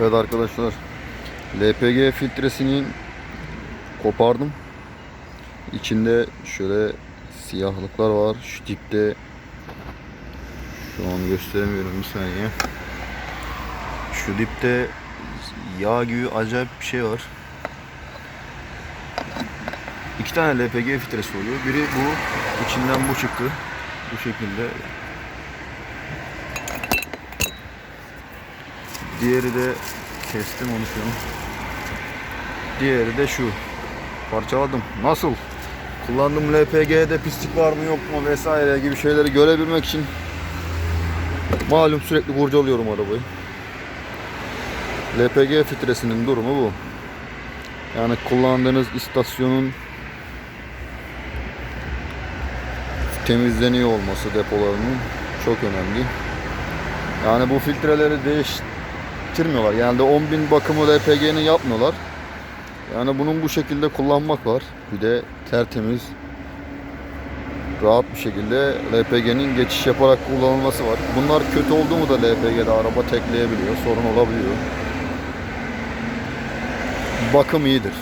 Evet arkadaşlar. LPG filtresini kopardım. İçinde şöyle siyahlıklar var. Şu dipte şu an gösteremiyorum bir saniye. Şu dipte yağ gibi acayip bir şey var. İki tane LPG filtresi oluyor. Biri bu, içinden bu çıktı. Bu şekilde. Diğeri de kestim onu şu an. Diğeri de şu. Parçaladım. Nasıl? Kullandığım LPG'de pislik var mı yok mu vesaire gibi şeyleri görebilmek için malum sürekli kurcalıyorum arabayı. LPG filtresinin durumu bu. Yani kullandığınız istasyonun temizleniyor olması depolarının çok önemli. Yani bu filtreleri değiştirmiyorlar. Yani de 10.000 bakımı LPG'nin yapmıyorlar. Yani bunun bu şekilde kullanmak var. Bir de tertemiz rahat bir şekilde LPG'nin geçiş yaparak kullanılması var. Bunlar kötü oldu mu da LPG'de araba tekleyebiliyor, sorun olabiliyor. Bakım iyidir.